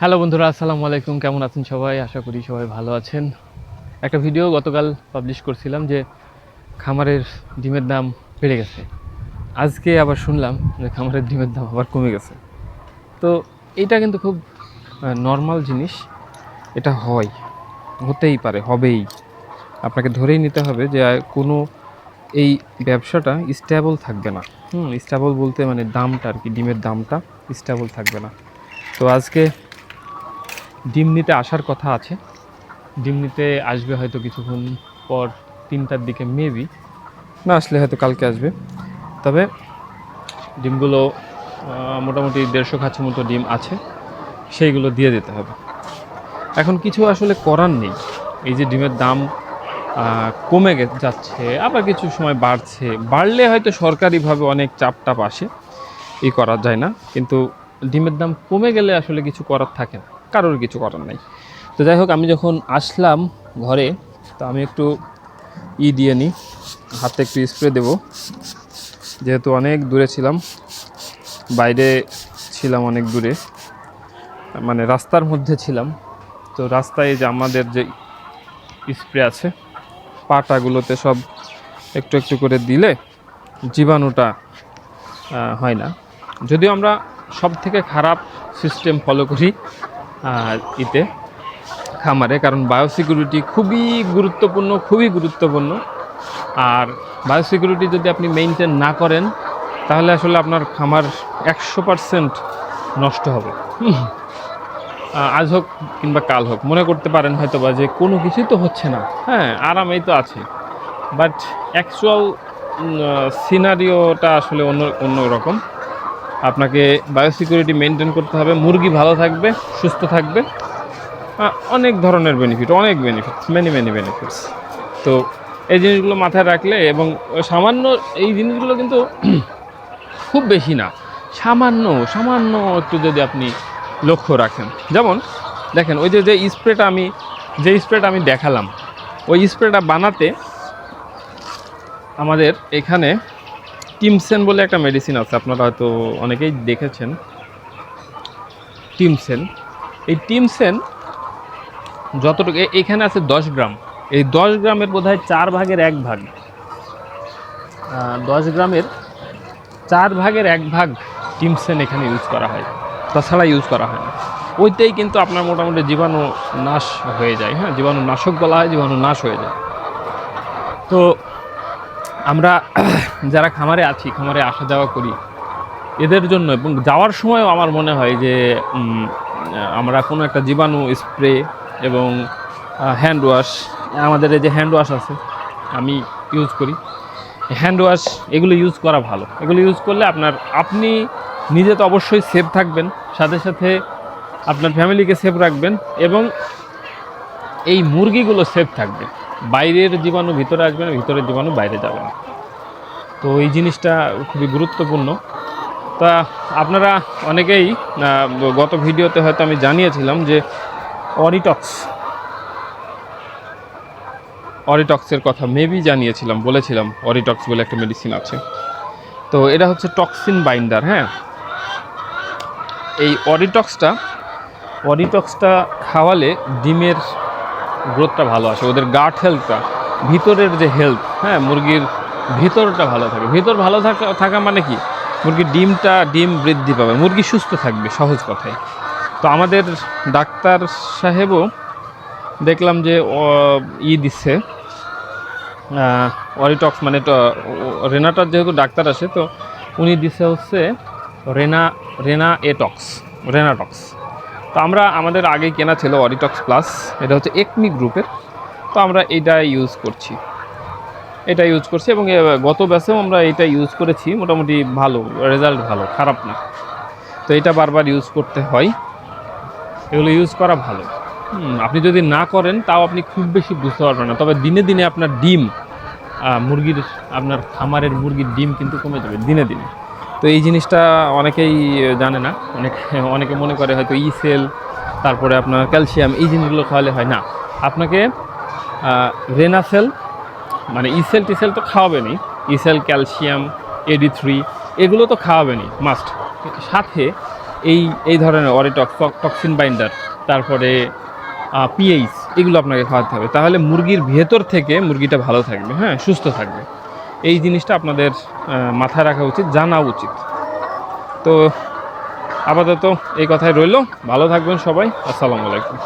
Hello বন্ধুরা, আসসালামু আলাইকুম। কেমন আছেন সবাই? আশা করি সবাই ভালো আছেন। একটা ভিডিও গতকাল পাবলিশ করছিলাম যে খামারের ডিমের দাম বেড়ে গেছে। আজকে আবার শুনলাম যে খামারের ডিমের দাম আবার কমে গেছে। তো এটা কিন্তু খুব নর্মাল জিনিস। এটা হয়, হতেই পারে, হবেই। আপনাকে ধরেই নিতে হবে যে কোনো এই ব্যবসাটা স্টেবল থাকবে না। হুম স্টেবল বলতে মানে দামটা আর কি, ডিমের দামটা স্টেবল থাকবে না। তো আজকে ডিম নিতে আসার কথা আছে। ডিম নিতে আসবে হয়তো কিছুক্ষণ পর তিনটার দিকে মেবি না আসলে হয়তো কালকে আসবে। তবে ডিমগুলো মোটামুটি দেড়শো খাঁচের মতো ডিম আছে। সেইগুলো দিয়ে দিতে হবে। এখন কিছু আসলে করার নেই। এই যে ডিমের দাম কমে যাচ্ছে, আবার কিছু সময় বাড়ছে। বাড়লে হয়তো সরকারিভাবে অনেক চাপ টাপ আসে। ই করা যায় না। কিন্তু ডিমের দাম কমে গেলে আসলে কিছু করার থাকে না। কারোর কিছু করার নাই। তো যাই হোক, আমি যখন আসলাম ঘরে, তো আমি একটু ই দিয়ে নিই, হাতে একটু স্প্রে দেব। যেহেতু অনেক দূরে ছিলাম, বাইরে ছিলাম অনেক দূরে মানে রাস্তার মধ্যে ছিলাম। তো রাস্তায় যে আমাদের যে স্প্রে আছে, পাটাগুলোতে সব একটু একটু করে দিলে জীবাণুটা হয় না। যদিও আমরা সব থেকে খারাপ সিস্টেম ফলো করি ইতে, খামারে, কারণ বায়োসিকিউরিটি খুবই গুরুত্বপূর্ণ খুবই গুরুত্বপূর্ণ। আর বায়োসিকিউরিটি যদি আপনি মেনটেন না করেন, তাহলে আসলে আপনার খামার একশো পারসেন্ট নষ্ট হবে। আজ হোক কিংবা কাল হোক, মনে করতে পারেন হয়তো বা যে কোনো কিছুই তো হচ্ছে না। হ্যাঁ আরামেই তো আছে। বাট অ্যাকচুয়াল সিনারিওটা আসলে অন্য অন্য রকম আপনাকে বায়োসিকিউরিটি মেনটেন করতে হবে, মুরগি ভালো থাকবে, সুস্থ থাকবে। অনেক ধরনের বেনিফিট অনেক বেনিফিটস মেনি মেনি বেনিফিটস তো এই জিনিসগুলো মাথায় রাখলে এবং সামান্য এই জিনিসগুলো কিন্তু খুব বেশি না, সামান্য সামান্য একটু যদি আপনি লক্ষ্য রাখেন। যেমন দেখেন, ওই যে যে স্প্রেটা আমি, যে স্প্রেটা আমি দেখালাম, ওই স্প্রেটা বানাতে আমাদের এখানে টিমসেন বলে একটা মেডিসিন আছে, আপনারা হয়তো অনেকেই দেখেছেন। টিমসেন। এই টিমসেন যতটুকু এখানে আছে দশ গ্রাম। এই দশ গ্রামের বোধ হয় চার ভাগের এক ভাগ। দশ গ্রামের চার ভাগের এক ভাগ টিমসেন এখানে ইউজ করা হয়। তাছাড়া ইউজ করা হয় না। ওইটাই কিন্তু আপনার মোটামুটি জীবাণু নাশ হয়ে যায় হ্যাঁ? জীবাণু নাশক বলা হয় জীবাণু নাশ হয়ে যায়। তো আমরা যারা খামারে আছি, খামারে আসা যাওয়া করি, এদের জন্য এবং যাওয়ার সময়ও আমার মনে হয় যে আমরা কোনো একটা জীবাণু স্প্রে এবং হ্যান্ড ওয়াশ আমাদের এই যে হ্যান্ড ওয়াশ আছে, আমি ইউজ করি। হ্যান্ড ওয়াশ এগুলো ইউজ করা ভালো। এগুলো ইউজ করলে আপনার, আপনি নিজে তো অবশ্যই সেফ থাকবেন, সাথে সাথে আপনার ফ্যামিলিকে সেফ রাখবেন এবং এই মুরগিগুলো সেফ থাকবে। বাইরের জীবাণু ভিতরে আসবে না, ভিতরের জীবাণু বাইরে যাবে না। তো এই জিনিসটা খুবই গুরুত্বপূর্ণ। তা আপনারা অনেকেই গত ভিডিওতে হয়তো আমি জানিয়েছিলাম যে অরিটক্স, অরিটক্সের কথা মেবি জানিয়েছিলাম, বলেছিলাম অরিটক্স বলে একটা মেডিসিন আছে। তো এটা হচ্ছে টক্সিন বাইন্ডার হ্যাঁ? এই অরিটক্সটা অরিটক্সটা খাওয়ালে ডিমের গ্রোথটা ভালো আসে, ওদের গাট হেলথটা ভিতরের যে হেলথ হ্যাঁ মুরগির ভিতরটা ভালো থাকে। ভিতর ভালো থাকা থাকা মানে কি? মুরগির ডিমটা, ডিম বৃদ্ধি পাবে, মুরগি সুস্থ থাকবে, সহজ কথায় তো আমাদের ডাক্তার সাহেবও দেখলাম যে ই দিচ্ছে অরিটক্স মানে রেনাটার যেহেতু ডাক্তার আছে তো উনি দিচ্ছে হচ্ছে রেনা রেনা এটক্স রেনাটক্স। তো আমরা আমাদের আগে কেনা ছিল অরিটক্স প্লাস এটা হচ্ছে একমি গ্রুপের তো আমরা এটা ইউজ করছি। এটা ইউজ করছি এবং গত ব্যাচেও আমরা এটা ইউজ করেছি। মোটামুটি ভালো রেজাল্ট ভালো, খারাপ না। তো এটা বারবার ইউজ করতে হয়। এগুলো ইউজ করা ভালো। আপনি যদি না করেন, তাও আপনি খুব বেশি বুঝতে পারবেন না। তবে দিনে দিনে আপনার ডিম মুরগির, আপনার খামারের মুরগির ডিম কিন্তু কমে যাবে, দিনে দিনে। তো এই জিনিসটা অনেকেই জানে না। অনেক, অনেকে মনে করে হয়তো ই সেল তারপরে আপনার ক্যালসিয়াম এই জিনিসগুলো খাওয়ালে হয় না। আপনাকে রেনাসেল মানে ইসেল টিসেল তো খাওয়াবেনই। ইসেল ক্যালসিয়াম এডি থ্রি এগুলো তো খাওয়াবেনই মাস্ট সাথে এই এই ধরনের অরিটক্স টক্সিন বাইন্ডার তারপরে পিএইচ এগুলো আপনাকে খাওয়াতে হবে। তাহলে মুরগির ভেতর থেকে মুরগিটা ভালো থাকবে হ্যাঁ সুস্থ থাকবে। এই জিনিসটা আপনাদের মাথায় রাখা উচিত, জানা উচিত। তো আপাতত এই কথাই রইল। ভালো থাকবেন সবাই। আসসালামু আলাইকুম।